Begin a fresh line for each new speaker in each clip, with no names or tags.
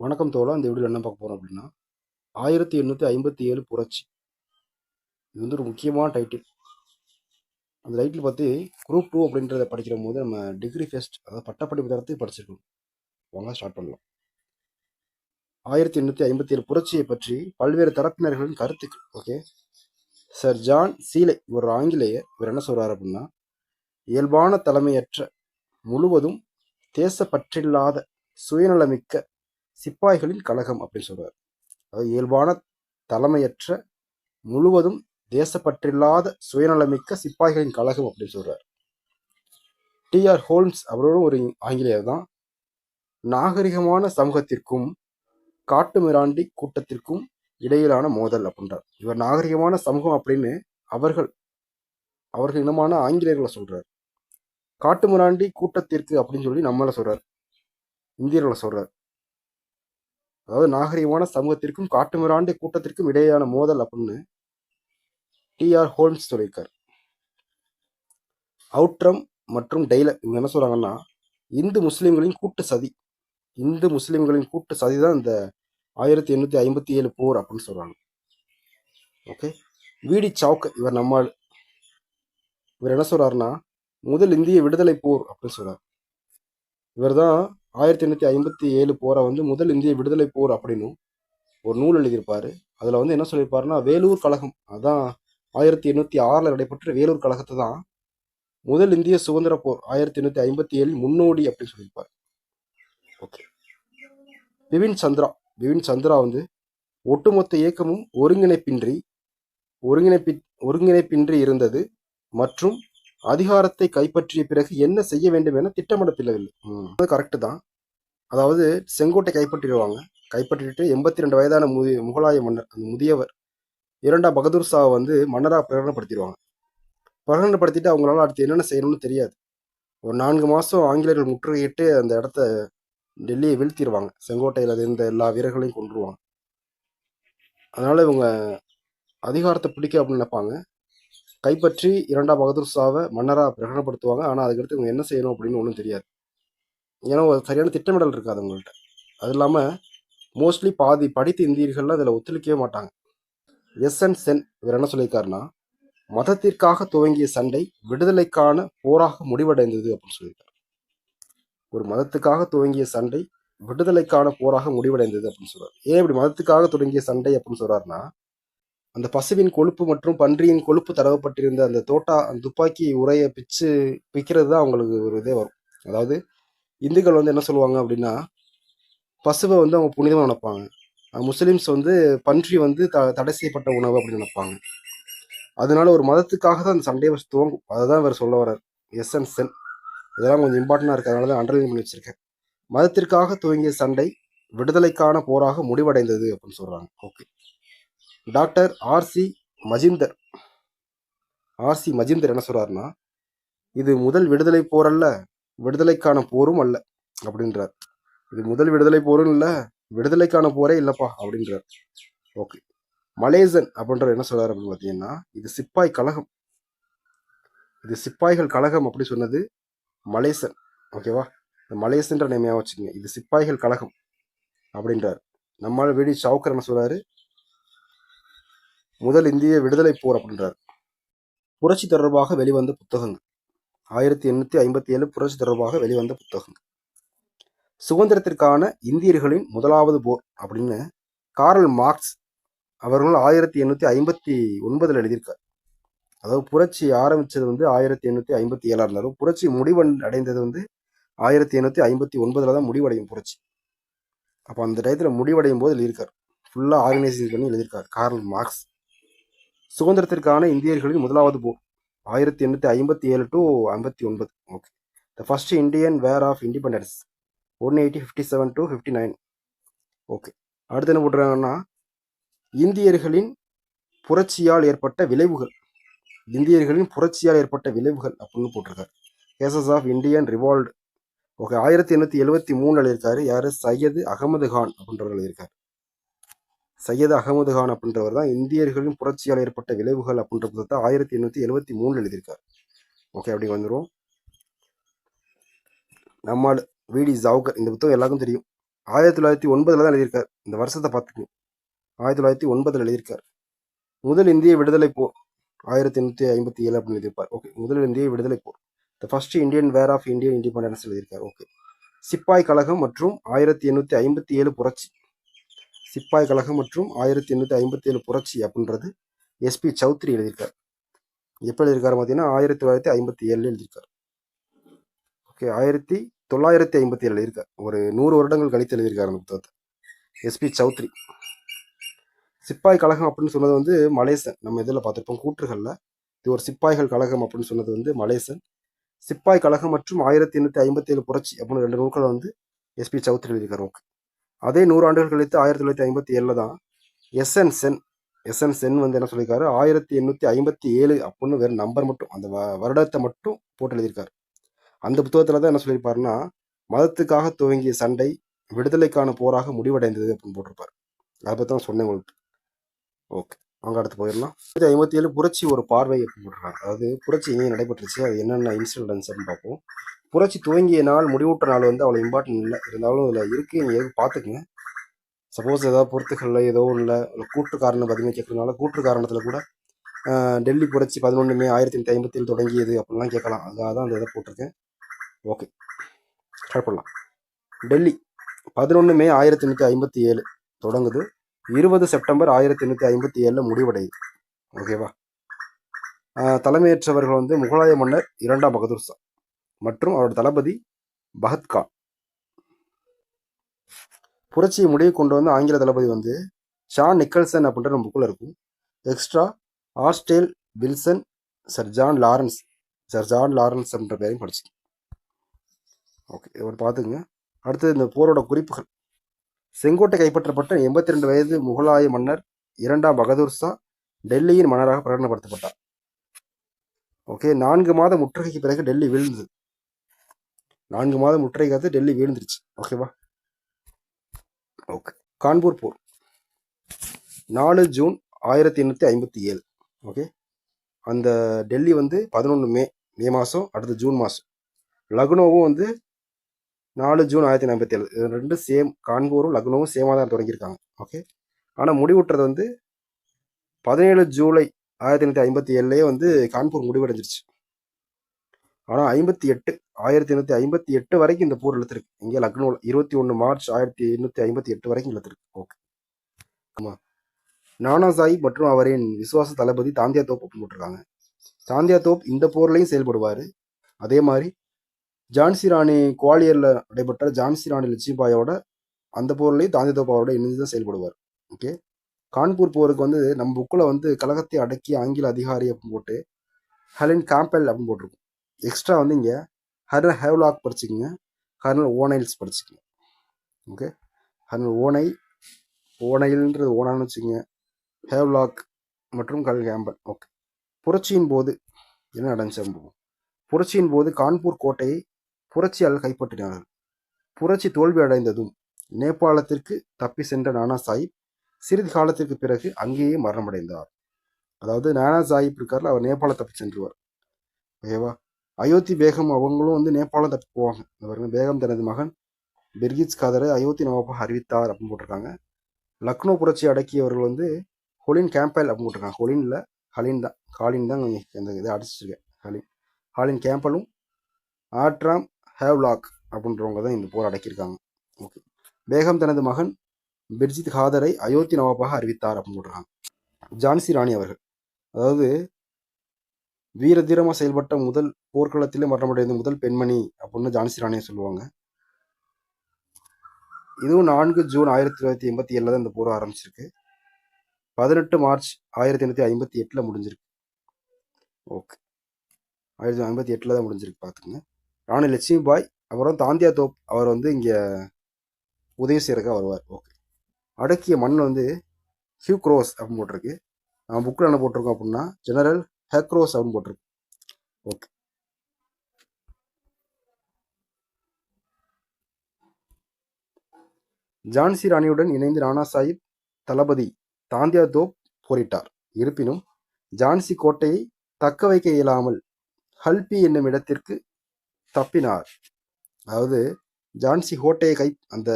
வணக்கம் தோழா இந்த வீடியோவில் என்ன பார்க்க போகிறோம் அப்படின்னா ஆயிரத்தி எண்ணூற்றி ஐம்பத்தி ஏழு புரட்சி. இது வந்து ஒரு முக்கியமான டைட்டில் அந்த டைட்டில் பற்றி குரூப் டூ அப்படின்றத படிக்கிற போது நம்ம டிகிரி ஃபெஸ்ட் அதாவது பட்டப்படிப்பு தரத்தை படிச்சிருக்கோம். வாங்க ஸ்டார்ட் பண்ணலாம். ஆயிரத்தி எண்ணூற்றி ஐம்பத்தி ஏழு புரட்சியை பற்றி பல்வேறு தரப்பினர்களின் கருத்துக்கள் ஓகே சர் ஜான் சீலை ஒரு ஆங்கிலேயர். இவர் என்ன சொல்கிறார் அப்படின்னா இயல்பான தலைமையற்ற முழுவதும் தேசப்பற்றில்லாத சுயநலமிக்க சிப்பாய்களின் கழகம் அப்படின்னு சொல்றாரு. அதாவது இயல்பான தலைமையற்ற முழுவதும் தேசப்பற்றில்லாத சுயநலமிக்க சிப்பாய்களின் கழகம் அப்படின்னு சொல்றார். டி ஆர் ஹோல்ம்ஸ் அவரும் ஒரு ஆங்கிலேயர் தான். நாகரிகமான சமூகத்திற்கும் காட்டுமிராண்டி கூட்டத்திற்கும் இடையிலான மோதல் அப்படின்றார். இவர் நாகரிகமான சமூகம் அப்படின்னு அவர்கள் அவர்கள் இனமான ஆங்கிலேயர்களை சொல்றார். காட்டுமிராண்டி கூட்டத்திற்கு அப்படின்னு சொல்லி நம்மளை சொல்றார். இந்தியர்களை சொல்றார். அதாவது நாகரிகமான சமூகத்திற்கும் காட்டுமிராண்டி கூட்டத்திற்கும் இடையேயான மோதல் அப்படின்னு டி ஆர் ஹோல்ம்ஸ் சொல்லியிருக்கார். அவுட்ரம் மற்றும் டெய்லர் இவங்க என்ன சொல்றாங்கன்னா இந்து முஸ்லிம்களின் கூட்டு சதி. இந்து முஸ்லிம்களின் கூட்டு சதி தான் இந்த ஆயிரத்தி எண்ணூற்றி ஐம்பத்தி ஏழு போர் அப்படின்னு சொல்றாங்க. ஓகே? வீடி சவுக் இவர் நம்மால் இவர் என்ன சொல்றாருன்னா முதல் இந்திய விடுதலை போர் அப்படின்னு சொல்றார். இவர் தான் ஆயிரத்தி எண்ணூற்றி ஐம்பத்தி ஏழு போரை வந்து முதல் இந்திய விடுதலை போர் அப்படின்னும் ஒரு நூல் எழுதியிருப்பாரு. அதில் வந்து என்ன சொல்லியிருப்பாருன்னா வேலூர் கழகம் அதான் ஆயிரத்தி எண்ணூற்றி ஆறில் நடைபெற்ற வேலூர் கழகத்தை தான் முதல் இந்திய சுதந்திர போர் ஆயிரத்தி எண்ணூற்றி ஐம்பத்தி ஏழில் முன்னோடி அப்படின்னு சொல்லியிருப்பார். ஓகே. பிபின் சந்திரா பிபின் சந்திரா வந்து ஒட்டுமொத்த இயக்கமும் ஒருங்கிணைப்பின்றி ஒருங்கிணைப்பி ஒருங்கிணைப்பின்றி இருந்தது மற்றும் அதிகாரத்தை கைப்பற்றிய பிறகு என்ன செய்ய வேண்டும் என திட்டமிடப்படவில்லை அது கரெக்டு தான். அதாவது செங்கோட்டை கைப்பற்றிடுவாங்க. கைப்பற்றிட்டு எண்பத்தி ரெண்டு வயதான முதி முகலாய மன்னர் அந்த முதியவர் இரண்டாம் பகதூர் சாவை வந்து மன்னராக பிரகடனப்படுத்திடுவாங்க. பிரகடனப்படுத்திட்டு அவங்களால அடுத்து என்னென்ன செய்யணும்னு தெரியாது. ஒரு நான்கு மாதம் ஆங்கிலேயர்கள் முற்றுகையிட்டு அந்த இடத்த டெல்லியை வீழ்த்திடுவாங்க. செங்கோட்டையில் இருந்த எல்லா வீரர்களையும் கொண்டுருவாங்க அதனால் இவங்க அதிகாரத்தை பிடிக்க அப்படின்னு நினைப்பாங்க. கைப்பற்றி இரண்டாம் பகதூர் ஷாவை மன்னராக பிரகடனப்படுத்துவாங்க. ஆனால் அதுக்கடுத்து இவங்க என்ன செய்யணும் அப்படின்னு ஒன்றும் தெரியாது. ஏன்னா ஒரு சரியான திட்டமிடல் இருக்காது அவங்கள்ட்ட. அது இல்லாமல் மோஸ்ட்லி பாதி படித்த இந்தியர்கள்லாம் அதில் ஒத்துழைக்கவே மாட்டாங்க. எஸ் என் சென் இவர் என்ன சொல்லியிருக்காருன்னா மதத்திற்காக துவங்கிய சண்டை விடுதலைக்கான போராக முடிவடைந்தது அப்படின்னு சொல்லியிருக்காரு. ஒரு மதத்துக்காக துவங்கிய சண்டை விடுதலைக்கான போராக முடிவடைந்தது அப்படின்னு சொல்றாரு. ஏன் இப்படி மதத்துக்காக தொடங்கிய சண்டை அப்படின்னு சொல்றாருன்னா அந்த பசுவின் கொழுப்பு மற்றும் பன்றியின் கொழுப்பு தடவப்பட்டிருந்த அந்த தோட்டா அந்த துப்பாக்கி உரையை பிச்சு பிக்கிறது தான் அவங்களுக்கு ஒரு இதே வரும். அதாவது இந்துக்கள் வந்து என்ன சொல்லுவாங்க அப்படின்னா பசுவை வந்து அவங்க புனிதமாக நினைப்பாங்க. முஸ்லீம்ஸ் முஸ்லிம்ஸ் வந்து பன்றி வந்து த தடை செய்யப்பட்ட உணவு அப்படின்னு நினைப்பாங்க. அதனால ஒரு மதத்துக்காக தான் அந்த சண்டையை வச்சு துவங்கும். அதை தான் இவர் சொல்ல வர்றார். எஸ் அண்ட் சென் இதெல்லாம் கொஞ்சம் இம்பார்ட்டண்டாக இருக்கு தான் அண்டர்லைன் பண்ணி வச்சிருக்கேன். மதத்திற்காக துவங்கிய சண்டை விடுதலைக்கான போராக முடிவடைந்தது அப்படின்னு சொல்கிறாங்க okay doctor RC Majumdar. RC Majumdar என்ன சொல்கிறாருன்னா இது முதல் விடுதலை போர் அல்ல விடுதலைக்கான போரும் அல்ல அப்படின்றார். இது முதல் விடுதலை போரும் இல்லை விடுதலைக்கான போரே இல்லைப்பா அப்படின்றார். ஓகே. மலேசன் அப்படின்ற என்ன சொல்றாரு அப்படின்னு பார்த்தீங்கன்னா இது சிப்பாய் கழகம். இது சிப்பாய்கள் கழகம் அப்படி சொன்னது மலேசன். ஓகேவா? இந்த மலேசன்ற நேமையாக வச்சுக்கோங்க இது சிப்பாய்கள் கழகம் அப்படின்றார். நம்மால் வேடி சவுக்கர் என்ன சொல்றாரு? முதல் இந்திய விடுதலை போர் அப்படின்றார். புரட்சி தொடர்பாக வெளிவந்த புத்தகங்கள். ஆயிரத்தி எண்ணூத்தி ஐம்பத்தி ஏழு புரட்சி தொடர்பாக வெளிவந்த புத்தகங்கள். சுதந்திரத்திற்கான இந்தியர்களின் முதலாவது போர் அப்படின்னு கார்ல் மார்க்ஸ் அவர்கள் ஆயிரத்தி எண்ணூத்தி ஐம்பத்தி ஒன்பதுல எழுதியிருக்கார். அதாவது புரட்சி ஆரம்பிச்சது வந்து ஆயிரத்தி எண்ணூத்தி ஐம்பத்தி ஏழா இருந்தாலும் புரட்சி முடிவன் அடைந்தது வந்து ஆயிரத்தி எண்ணூத்தி ஐம்பத்தி ஒன்பதுல தான் முடிவடையும் புரட்சி. அப்போ அந்த டயத்துல முடிவடையும் போது எழுதியிருக்கார். ஃபுல்லா ஆர்கனைசேஷன் பண்ணி எழுதியிருக்கார் கார்ல் மார்க்ஸ். சுதந்திரத்திற்கான இந்தியர்களின் முதலாவது போர் ஆயிரத்தி எண்ணூற்றி ஐம்பத்தி ஏழு டு ஐம்பத்தி ஒன்பது. Okay the first Indian war of independence one eighty fifty seven to fifty nine okay அடுத்து என்ன போட்டுருக்காங்கன்னா இந்தியர்களின் புரட்சியால் ஏற்பட்ட விளைவுகள் இந்தியர்களின் புரட்சியால் ஏற்பட்ட விளைவுகள் அப்படின்னு போட்டிருக்காரு. Cases of Indian revolt okay ஆயிரத்தி எண்ணூற்றி எழுபத்தி மூணு எழுதியிருக்காரு யார்? சையது அகமது கான் அப்படின்றவர் எழுதியிருக்காரு. சையத் அகமது கான் அப்படின்றவர் தான் இந்தியர்களின் புரட்சியால் ஏற்பட்ட விளைவுகள் அப்படின்ற புத்தகத்தை ஆயிரத்தி எண்ணூற்றி எழுபத்தி மூணில் எழுதியிருக்காரு. ஓகே அப்படி வந்துடும் நம்மால் விடி ஜவுகர் இந்த புத்தகம் எல்லாருக்கும் தெரியும். ஆயிரத்தி தொள்ளாயிரத்தி ஒன்பதுல தான் எழுதியிருக்கார். இந்த வருஷத்தை பார்த்துக்கணும் ஆயிரத்தி தொள்ளாயிரத்தி ஒன்பதில் எழுதியிருக்கார். முதல் இந்திய விடுதலை போர் ஆயிரத்தி எண்ணூற்றி ஐம்பத்தி ஏழு அப்படின்னு எழுதியிருப்பார். ஓகே முதல் இந்திய விடுதலை போர். The first Indian war of Indian independence எழுதியிருக்கார். ஓகே சிப்பாய் கழகம் மற்றும் ஆயிரத்தி எண்ணூற்றி ஐம்பத்தி ஏழு புரட்சி. சிப்பாய் கழகம் மற்றும் ஆயிரத்தி எண்ணூற்றி ஐம்பத்தி ஏழு புரட்சி அப்படின்றது எஸ்பி சௌத்ரி எழுதியிருக்கார். எப்போ எழுதியிருக்காரு பார்த்தீங்கன்னா ஆயிரத்தி தொள்ளாயிரத்தி ஐம்பத்தி ஏழில் எழுதியிருக்கார். ஓகே ஆயிரத்தி தொள்ளாயிரத்தி ஐம்பத்தி ஏழு எழுதியிருக்கார். ஒரு நூறு வருடங்கள் கழித்து எழுதியிருக்காரு அந்த புத்தகத்தை. எஸ்பி சௌத்ரி. சிப்பாய் கழகம் அப்படின்னு சொன்னது வந்து மலேசன். நம்ம இதில் பார்த்துருப்போம் கூற்றுகளில். இது ஒரு சிப்பாய்கள் கழகம் அப்படின்னு சொன்னது வந்து மலேசன். சிப்பாய் கழகம் மற்றும் ஆயிரத்தி எண்ணூற்றி ஐம்பத்தி ஏழு புரட்சி அப்படின்னு ரெண்டு நூல்களை வந்து எஸ்பி சௌத்ரி எழுதியிருக்காரு. ஓகே அதே நூறு ஆண்டுகள் கழித்து ஆயிரத்தி தொள்ளாயிரத்தி ஐம்பத்தி ஏழில் தான் எஸ்என் சென் எஸ்என் சென் வந்து என்ன சொல்லியிருக்காரு? ஆயிரத்தி எண்ணூற்றி ஐம்பத்தி ஏழு அப்படின்னு வேறு நம்பர் மட்டும் அந்த வ- வருடத்தை மட்டும் போட்டு எழுதியிருக்காரு. அந்த புத்தகத்தில் தான் என்ன சொல்லியிருப்பாருன்னா மதத்துக்காக துவங்கிய சண்டை விடுதலைக்கான போராக முடிவடைந்தது அப்படின்னு போட்டிருப்பார். அதை பற்றி தான் சொன்னேன் உங்களுக்கு. ஓகே அவங்க அடுத்து போயிடலாம். ஆயிரத்தி ஐம்பத்தி ஏழு புரட்சி ஒரு பார்வை அப்படின்னு போட்டிருக்காங்க அதாவது புரட்சி எங்கேயும் நடைபெற்றுச்சு. அது என்னென்ன இன்சிடென்ட்ஸ் அப்படின்னு பார்ப்போம். புரட்சி துவங்கிய நாள் முடிவூட்ட நாள் வந்து அவ்வளோ இம்பார்ட்டன்ட் இல்லை. இருந்தாலும் இதில் இருக்குது நீங்கள் எதுவும் பார்த்துக்குங்க. சப்போஸ் ஏதாவது பொறுத்துகளில் ஏதோ இல்லை கூற்று காரணம் பார்த்தீங்கன்னா கேட்கறதுனால கூற்று காரணத்தில் கூட டெல்லி புரட்சி பதினொன்று மே ஆயிரத்தி எண்ணூற்றி ஐம்பத்தி ஏழு தொடங்கியது அப்படிலாம் கேட்கலாம். அதுக்காக தான் அந்த இதை போட்டிருக்கேன். ஓகே ஸ்டார்ட் பண்ணலாம். டெல்லி பதினொன்று மே ஆயிரத்தி எண்ணூற்றி ஐம்பத்தி ஏழு தொடங்குது. இருபது செப்டம்பர் ஆயிரத்தி எண்ணூற்றி ஐம்பத்தி ஏழில் முடிவடையுது. ஓகேவா தலைமையேற்றவர்கள் வந்து முகலாய மன்னர் இரண்டாம் பகதூர் ஷா மற்றும் அவரோட தளபதி பகத்கா புரட்சியை முடிவு கொண்டு வந்து ஆங்கில தளபதி வந்து ஷான் நிக்கல்சன் அப்படின்ற நம்ம புக்கில் இருக்கும். Extra Archdale Wilson sir John Lawrence sir John Lawrence அப்படின்ற பேரையும் படிச்சு ஓகே இதை பார்த்துங்க அடுத்து இந்த போரோட குறிப்புகள். செங்கோட்டை கைப்பற்றப்பட்ட எண்பத்தி ரெண்டு வயது முகலாய மன்னர் இரண்டாம் பகதூர் ஷா டெல்லியின் மன்னராக பிரகடனப்படுத்தப்பட்டார். ஓகே நான்கு மாத முற்றுகைக்கு பிறகு டெல்லி வீழ்ந்தது. நான்கு மாதம் முற்றை காத்து டெல்லி வீழ்ந்துருச்சு. ஓகேவா ஓகே கான்பூர் போர். நாலு ஜூன் ஆயிரத்தி எண்ணூற்றி ஐம்பத்தி ஏழு. ஓகே அந்த டெல்லி வந்து பதினொன்று மே மே மாதம் அடுத்து ஜூன் மாதம் லக்னோவும் வந்து நாலு ஜூன் ஆயிரத்தி ஐம்பத்தி ஏழு. இது ரெண்டும் சேம் கான்பூரும் லக்னோவும் சேமாக தான் தொடங்கியிருக்காங்க. ஓகே ஆனால் முடிவுட்டுறது வந்து பதினேழு ஜூலை ஆயிரத்தி எண்ணூற்றி ஐம்பத்தி ஏழுலேயே வந்து கான்பூர் முடிவடைஞ்சிருச்சு. ஆனால் ஐம்பத்தி எட்டு ஆயிரத்தி எண்ணூற்றி ஐம்பத்தி எட்டு வரைக்கும் இந்த போர் இழுத்துருக்கு. இங்கே லக்னோவில் இருபத்தி ஒன்று மார்ச் ஆயிரத்தி எண்ணூற்றி ஐம்பத்தி எட்டு வரைக்கும் இழுத்துருக்கு. ஓகே ஆமாம் நானா மற்றும் அவரின் விசுவாச தளபதி தாந்தியா தோப் அப்படின்னு போட்டிருக்காங்க. தாந்தியா தோப் இந்த போர்லையும் செயல்படுவார். அதே மாதிரி ஜான்சி ராணி குவாலியரில் நடைபெற்ற ஜான்சி ராணி லட்சுமிபாயோட அந்த போர்லையும் தாந்தியா தோப் அவரோட இணைந்து தான் செயல்படுவார். ஓகே கான்பூர் போருக்கு வந்து நம்ம புக்கில் வந்து கழகத்தை அடக்கி ஆங்கில அதிகாரி அப்படின்னு போட்டு ஹெலின் காம்பெல் அப்படின்னு போட்டிருக்கும். எக்ஸ்ட்ரா வந்து இங்கே ஹர்னல் ஹேவ்லாக் படிச்சுக்கோங்க. ஹர்னல் ஓனைல்ஸ் படிச்சுக்கோங்க. ஓகே ஹர்னல் ஓனை ஓனைல்ன்றது ஓனான்னு வச்சுக்கோங்க. ஹேவ்லாக் மற்றும் கல் கேம்பல் ஓகே புரட்சியின் போது என்ன நடந்துச்சு அனுபவம் புரட்சியின் போது கான்பூர் கோட்டையை புரட்சியால் கைப்பற்றினார்கள். புரட்சி தோல்வி அடைந்ததும் நேபாளத்திற்கு தப்பி சென்ற நானா சாஹிப் சிறிது காலத்திற்கு பிறகு அங்கேயே மரணமடைந்தார். அதாவது நானா சாஹிப் இருக்கார்ல அவர் நேபாள தப்பி சென்றுவார். ஓகேவா? அயோத்தி பேகம் அவங்களும் வந்து நேபாளம் தப்பி போவாங்க. இந்த பாருங்க பேகம் தனது மகன் பிர்கிஸ் காதரை அயோத்தி நவாபாக அறிவித்தார் அப்படின்னு போட்டிருக்காங்க. லக்னோ புரட்சி அடக்கியவர்கள் வந்து ஹொலின் கேம்பல் அப்படின்னு போட்டிருக்காங்க. ஹொலின்ல ஹலின் தான் காலின் தான் கொஞ்சம் இந்த இதை அடிச்சிருக்கேன் ஹலின் ஹாலின் கேம்பலும் ஆட்ராம் ஹேவ்லாக் அப்படின்றவங்க தான் இந்த போர் அடக்கியிருக்காங்க. ஓகே. பேகம் தனது மகன் பிர்ஜித் காதரை அயோத்தி நவாபாக அறிவித்தார் அப்படின்னு போட்டிருக்காங்க. ஜான்சி ராணி அவர்கள் அதாவது வீர தீரமாக செயல்பட்ட முதல் போர்க்களத்திலே மரணமடைந்த முதல் பெண்மணி அப்படின்னு ஜான்சி ராணியை சொல்லுவாங்க. இதுவும் நான்கு ஜூன் ஆயிரத்தி தொள்ளாயிரத்தி எண்பத்தி ஏழில் தான் இந்த போர் ஆரம்பிச்சிருக்கு. பதினெட்டு மார்ச் ஆயிரத்தி எண்ணூற்றி ஐம்பத்தி எட்டில் முடிஞ்சிருக்கு. ஓகே. ஆயிரத்தி ஐம்பத்தி எட்டில் தான் முடிஞ்சிருக்கு பார்த்துங்க ராணி லட்சுமி பாய் அப்புறம் தாந்தியா தோப் அவர் வந்து இங்கே உதவி செய்கிறக்க வருவார். ஓகே. அடக்கிய மண் வந்து ஹியூ க்ரோஸ் அப்படின்னு போட்டிருக்கு. நான் புக்கில் என்ன போட்டிருக்கோம் அப்படின்னா ஜெனரல் ஹேக்ரோஸ் அப்படின்னு போட்டிருக்கு. ஓகே ஜான்சி ராணியுடன் இணைந்து ராணா சாஹிப் தளபதி தாந்தியா தோப் போரிட்டார். இருப்பினும் ஜான்சி கோட்டையை தக்க வைக்க இயலாமல் ஹல்பி என்னும் இடத்திற்கு தப்பினார். அதாவது ஜான்சி கோட்டையை கை அந்த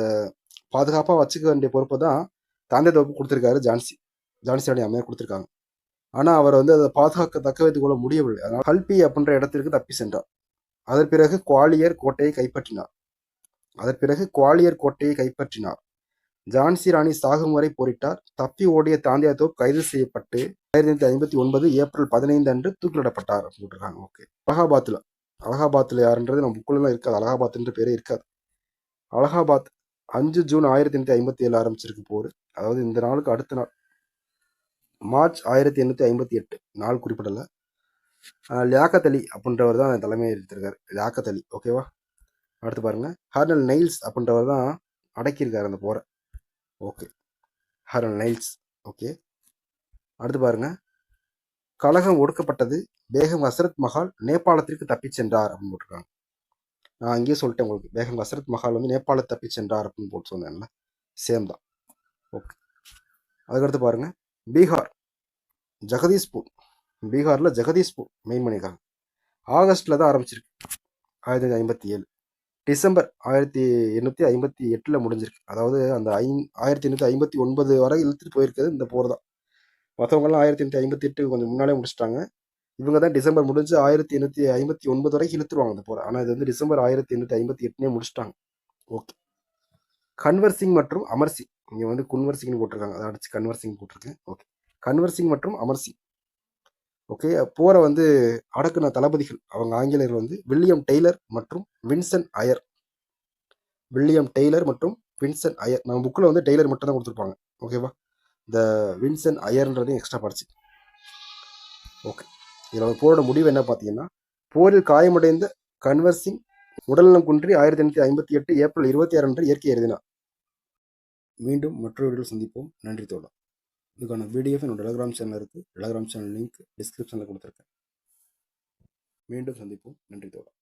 பாதுகாப்பாக வச்சுக்க வேண்டிய பொறுப்பை தான் தாந்தே தோப்பு கொடுத்துருக்காரு ஜான்சி ஜான்சி ராணி அம்மையார் கொடுத்துருக்காங்க. ஆனால் அவர் வந்து அதை பாதுகாக்க தக்க வைத்துக் கொள்ள முடியவில்லை. அதனால் கல்பி அப்படின்ற இடத்திற்கு தப்பி சென்றார். அதன் பிறகு குவாலியர் கோட்டையை கைப்பற்றினார். அதன் பிறகு குவாலியர் கோட்டையை கைப்பற்றினார். ஜான்சி ராணி சாகும் வரை போரிட்டார். தப்பி ஓடிய தாந்தியா தோப் கைது செய்யப்பட்டு ஆயிரத்தி ஐம்பத்தி ஒன்பது ஏப்ரல் பதினைந்து அன்று தூக்கிலிடப்பட்டார் அப்படின்னு ஓகே. அலகாபாத்தில். அலகாபாத்தில் யாருன்றது நம்ம புக்குலாம் இருக்காது. அலகாபாத்ன்ற பேரே இருக்காது. அலகாபாத் அஞ்சு ஜூன் ஆயிரத்தி எண்ணூற்றி ஐம்பத்தி ஏழு ஆரம்பிச்சிருக்கு போர். அதாவது இந்த நாளுக்கு அடுத்த நாள். மார்ச் ஆயிரத்தி எண்ணூற்றி ஐம்பத்தி எட்டு. நாள் குறிப்பிடலை. லியாக்கத் அலி அப்படின்றவர் தான் தலைமையை எடுத்திருக்காரு. லியாக்கத் அலி ஓகேவா அடுத்து பாருங்கள் ஹர்னல் நைல்ஸ் அப்படின்றவர் தான் அடக்கியிருக்கார் அந்த போரை. ஓகே ஹர்னல் நைல்ஸ் ஓகே அடுத்து பாருங்கள் கழகம் ஒடுக்கப்பட்டது. பேகம் ஹசரத் மஹால் நேபாளத்திற்கு தப்பிச் சென்றார் அப்படின்னு போட்டிருக்காங்க. நான் அங்கேயே சொல்லிட்டேன் உங்களுக்கு. பேகம் ஹசரத் மஹால் வந்து நேபாள தப்பிச் சென்றார் அப்படின்னு போட்டு சொன்னேன்ல. சேம் தான். ஓகே அதுக்கடுத்து பாருங்கள் பீகார். ஜெகதீஷ்பூர். பீகாரில் ஜெகதீஷ்பூர் மெயின் பண்ணியிருக்காங்க ஆகஸ்டில் தான் ஆரம்பிச்சிருக்கு. ஆயிரத்தி தொள்ளாயிரத்தி ஐம்பத்தி ஏழு. டிசம்பர் ஆயிரத்தி எண்ணூற்றி ஐம்பத்தி எட்டில் முடிஞ்சிருக்கு. அதாவது அந்த ஐ ஆயிரத்தி எண்ணூற்றி ஐம்பத்தி ஒன்பது வரை இழுத்துட்டு போயிருக்கிறது இந்த போர் தான். மற்றவங்கலாம் ஆயிரத்தி எண்ணூற்றி ஐம்பத்தி எட்டு கொஞ்சம் முன்னாலே முடிச்சிட்டாங்க. இவங்க தான் டிசம்பர் முடிஞ்சு ஆயிரத்தி எண்ணூற்றி ஐம்பத்தி ஒன்பது வரைக்கும் இழுத்துருவாங்க அந்த போர். ஆனால் இது வந்து டிசம்பர் ஆயிரத்தி எண்ணூற்றி ஐம்பத்தி எட்டுனே முடிச்சிட்டாங்க. ஓகே. கன்வர் சிங் மற்றும் அமர் சிங். இங்கே வந்து குன்வர்சிங்னு போட்டிருக்காங்க. அதை அடிச்சு கன்வர்சிங் போட்டிருக்கேன். ஓகே கன்வர்சிங் மற்றும் அமர் சிங் ஓகே போரை வந்து அடக்குன தளபதிகள். அவங்க ஆங்கிலேயர் வந்து வில்லியம் டெய்லர் மற்றும் வின்சென்ட் அயர். வில்லியம் டெய்லர் மற்றும் வின்சன் அயர். நம்ம புக்கில் வந்து டெய்லர் மட்டும் தான் கொடுத்துருப்பாங்க. ஓகேவா இந்த வின்சன் அயர்ன்றதையும் எக்ஸ்ட்ரா படிச்சு. ஓகே இதில் போரோட முடிவு என்ன பார்த்தீங்கன்னா போரில் காயமடைந்த கன்வர்சிங் உடல்நலம் குன்றி ஆயிரத்தி எண்ணூற்றி ஐம்பத்தி எட்டு ஏப்ரல் இருபத்தி ஆறு அன்று இயற்கை எழுதினார். மீண்டும் மற்றொரு வீடியோவில் சந்திப்போம். நன்றி தோழா இதுக்கான பிடிஎஃப் என்னோட டெலகிராம் சேனல் இருக்குது டெலகிராம் சேனல் லிங்க் டிஸ்கிரிப்ஷனில் கொடுத்துருக்கேன். மீண்டும் சந்திப்போம். நன்றி தோழா